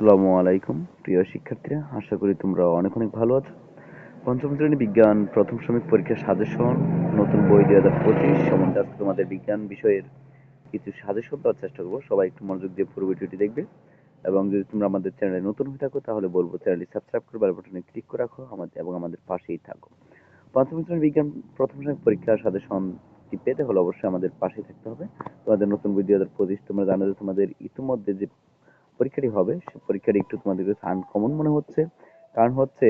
আসসালামু আলাইকুম, প্রিয় শিক্ষার্থীরা। আশা করি তোমরা অনেক অনেক ভালো আছো। পঞ্চম শ্রেণি বিজ্ঞান প্রথম শ্রমিক পরীক্ষার সাজেশন, নতুন বই দুই হাজার পঁচিশ সম্বন্ধে আজকে তোমাদের বিজ্ঞান বিষয়ের কিছু সাজেশন দেওয়ার চেষ্টা করব। সবাই একটু মনোযোগ দিয়ে পুরো ভিডিওটি দেখবে। এবং যদি তোমরা আমাদের চ্যানেলে নতুন হয়ে থাকো, তাহলে বলব চ্যানেলটি সাবস্ক্রাইব করে বেল বাটনে ক্লিক করে রাখো আমাদের এবং আমাদের পাশেই থাকো। পঞ্চম শ্রেণি বিজ্ঞান প্রথম শ্রেণি পরীক্ষার সাজেশনটি পেতে হলে অবশ্যই আমাদের পাশেই থাকতে হবে। তোমাদের নতুন বই দুই হাজার পঁচিশ তোমরা জানো যে তোমাদের ইতিমধ্যে যে পরীক্ষাটি হবে, সে পরীক্ষাটি একটু তোমাদের কাছে আনকমন মনে হচ্ছে। কারণ হচ্ছে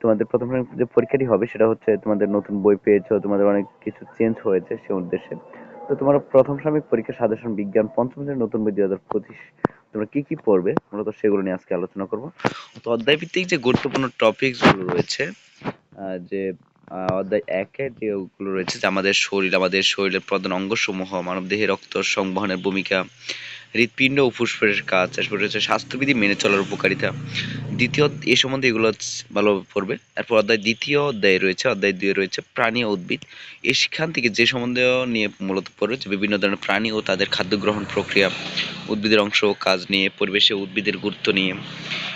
তোমাদের প্রথম যে পরীক্ষাটি হবে, সেটা হচ্ছে তোমাদের নতুন বই পেয়েছ, তোমাদের অনেক কিছু চেঞ্জ হয়েছে সে উদ্দেশ্যে। তো তোমার প্রথম সাময়িক পরীক্ষা সাজেশন বিজ্ঞান পঞ্চম শ্রেণির নতুন বই দুই হাজার পঁচিশ, তোমরা কি কি পড়বে? মূলত সেগুলো নিয়ে আজকে আলোচনা করব। তো অধ্যায় ভিত্তিক যে গুরুত্বপূর্ণ টপিকসগুলো রয়েছে যে অধ্যায় একে যেগুলো রয়েছে, যে আমাদের শরীর, আমাদের শরীরের প্রধান অঙ্গসমূহ, মানবদেহে রক্ত সংবহনের ভূমিকা হৃৎপিণ্ড ও ফুসফুসের কাজ, তারপরে হচ্ছে স্বাস্থ্যবিধি মেনে চলার উপকারিতা। দ্বিতীয়, এ সম্বন্ধে এগুলো ভালোভাবে পড়বে। তারপর অধ্যায় দ্বিতীয় অধ্যায় রয়েছে, অধ্যায় দুয়ে রয়েছে প্রাণী ও উদ্ভিদ। এই সেখান থেকে যে সম্বন্ধে নিয়ে মূলত পড়বে যে বিভিন্ন ধরনের প্রাণী ও তাদের খাদ্য গ্রহণ প্রক্রিয়া, উদ্ভিদের অংশ কাজ নিয়ে, পরিবেশে উদ্ভিদের গুরুত্ব নিয়ে।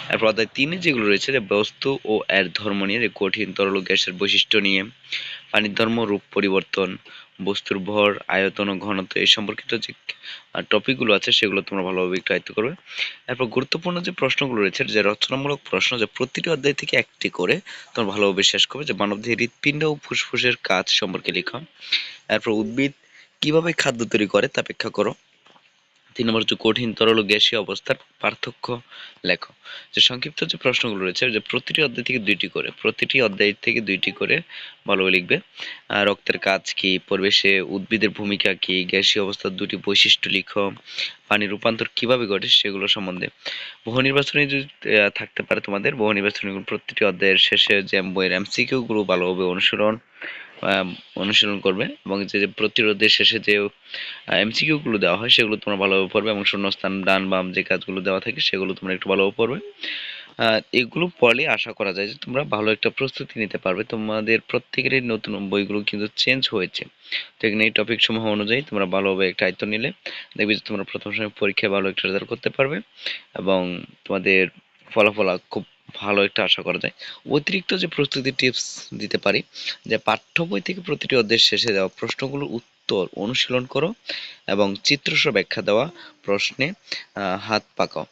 তারপর অধ্যায় তিনে যেগুলো রয়েছে, যে বস্তু ও এর ধর্ম নিয়ে কঠিন তরল গ্যাসের বৈশিষ্ট্য নিয়ে। পানির ধর্ম রূপ পরিবর্তন, বস্তুর ভর, আয়তন ও ঘনত্ব এই সম্পর্কিত যে টপিকগুলো আছে সেগুলো তোমরা ভালোভাবে একটু আয়ত্ত করবে। এরপর গুরুত্বপূর্ণ যে প্রশ্নগুলো রয়েছে, যে রচনামূলক প্রশ্ন, যে প্রতিটি অধ্যায় থেকে একটি করে তোমরা ভালোভাবে শেষ করবে যে মানবদেহের হৃৎপিণ্ড ও ফুসফুসের কাজ সম্পর্কে লেখা এরপর উদ্ভিদ কীভাবে খাদ্য তৈরি করে তা ব্যাখ্যা করো। তিন নম্বর হচ্ছে কঠিন, তরল ও গ্যাসীয় অবস্থার পার্থক্য লেখো। যে সংক্ষিপ্ত যে প্রশ্নগুলো রয়েছে, যে প্রতিটি অধ্যায় থেকে দুইটি করে, প্রতিটি অধ্যায় থেকে দুইটি করে ভালোভাবে লিখবে। রক্তের কাজ কি, পরিবেশে উদ্ভিদের ভূমিকা কি, গ্যাসীয় অবস্থার দুটি বৈশিষ্ট্য লিখো, পানি রূপান্তর কীভাবে ঘটে সেগুলো সম্বন্ধে। বহু নির্বাচনী যদি থাকতে পারে তোমাদের, বহু নির্বাচনী প্রতিটি অধ্যায়ের শেষে যে বইয়ের এমসিকিউ গুলো ভালোভাবে অনুসরণ অনুশীলন করবে এবং যে যে প্রতিরোধের শেষে যে এমসিকিউ গুলো দেওয়া হয় সেগুলো তোমরা ভালোভাবে পড়বে এবং শূন্যস্থান, ডান বাম যে কাজগুলো দেওয়া থাকে সেগুলো তোমরা একটু ভালোভাবে পড়বে। এগুলো পড়লে আশা করা যায় যে তোমরা ভালো একটা প্রস্তুতি নিতে পারবে। তোমাদের প্রত্যেকেরই নতুন বইগুলো কিন্তু চেঞ্জ হয়েছে। তো এখানে এই টপিক সমূহ অনুযায়ী তোমরা ভালোভাবে একটা আয়ত্ত নিলে, দেখবে যে তোমরা প্রথম সময় পরীক্ষায় ভালো একটা রেজাল্ট করতে পারবে এবং তোমাদের ফলাফল খুব ভালো একটা আশা করা যায়। অতিরিক্ত যে প্রস্তুতি টিপস দিতে পারি, যে পাঠ্য বই থেকে প্রতিটি অধ্যায়ের শেষে দেওয়া প্রশ্নগুলোর উত্তর অনুশীলন করো এবং চিত্রসহ ব্যাখ্যা দেওয়া প্রশ্নে হাত পাকাও।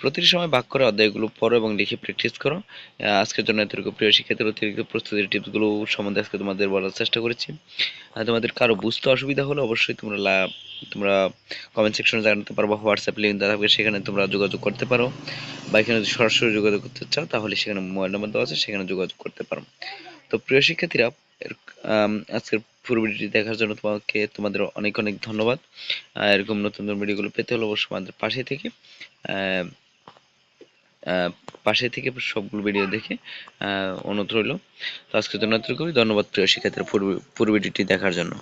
প্রতিটি সময় ভাগ করে অধ্যায়গুলো পড়ো এবং লিখে প্র্যাকটিস করো। আজকের জন্য এতটুকু। প্রিয় শিক্ষার্থীর, অতিরিক্ত প্রস্তুতির টিপসগুলো সম্বন্ধে আজকে তোমাদের বলার চেষ্টা করেছি। তোমাদের কারও বুঝতে অসুবিধা হলে অবশ্যই তোমরা তোমরা কমেন্ট সেকশনে জানাতে পারো বা হোয়াটসঅ্যাপ লিঙ্ক দেওয়া থাকবে, সেখানে তোমরা যোগাযোগ করতে পারো। বা এখানে যদি সরাসরি যোগাযোগ করতে চাও, তাহলে সেখানে মোবাইল নাম্বার দেওয়া আছে, সেখানে যোগাযোগ করতে পারো। তো প্রিয় শিক্ষার্থীরা আজকের পুরো ভিডিওটি দেখার জন্য তোমাকে, তোমাদের অনেক অনেক ধন্যবাদ। এরকম নতুন নতুন ভিডিওগুলো পেতে হলে অবশ্যই আমাদের পাশে থেকে পাশে থেকে সবগুলো ভিডিও দেখে অনুরোধ রইল। তো আজকের জন্য ধন্যবাদ প্রিয় শিক্ষার্থীরা পুরো ভিডিওটি দেখার জন্য।